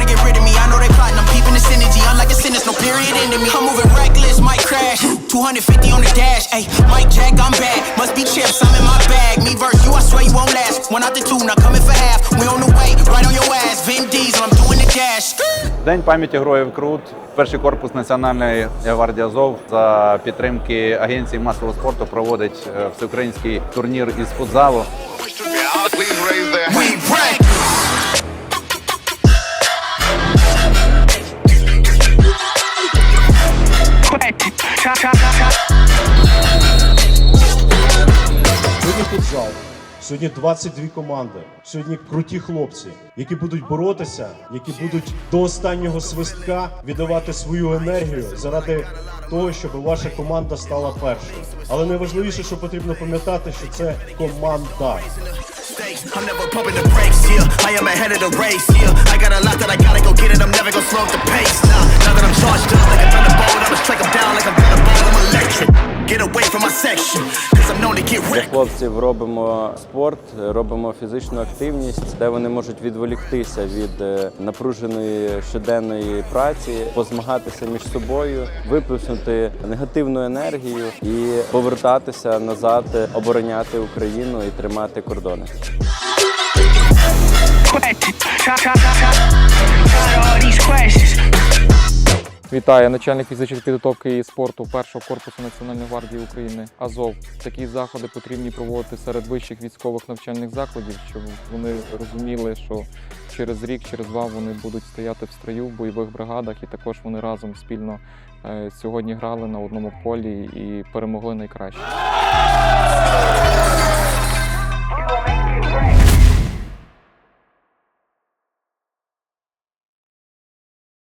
trying to get rid of me. I know they plotting, I'm peeping this energy. I'm like a sentence, no period into me. I'm moving reckless, might crash. 250 on the dash, ayy. Mike Jack, I'm back. Must be chips, I'm in my bag. Me verse you, I swear you won't last. One out the two, now coming for half. We on the way, right on your ass. Vin Diesel, I'm doing the dash. День пам'яті героїв Крут, перший корпус Національної гвардії Азов за підтримки агенції масового спорту проводить всеукраїнський турнір із футзалу. We break. Сьогодні 22 команди. Сьогодні круті хлопці, які будуть боротися, які будуть до останнього свистка віддавати свою енергію заради того, щоб ваша команда стала першою. Але найважливіше, що потрібно пам'ятати, що це команда. I'm never pumping the brakes, yeah. I am ahead of the race, yeah. I got a lot that I gotta go get it. I'm never gonna slow the pace. Для хлопців робимо спорт, робимо фізичну активність, де вони можуть відволіктися від е, напруженої щоденної праці, позмагатися між собою, виплеснути негативну енергію і повертатися назад, е, обороняти Україну і тримати кордони. Вітаю, начальник фізичної підготовки і спорту першого корпусу Національної гвардії України Азов. Такі заходи потрібні проводити серед вищих військових навчальних закладів, щоб вони розуміли, що через рік, через два вони будуть стояти в строю в бойових бригадах, і також вони разом спільно е, сьогодні грали на одному полі і перемогли найкраще.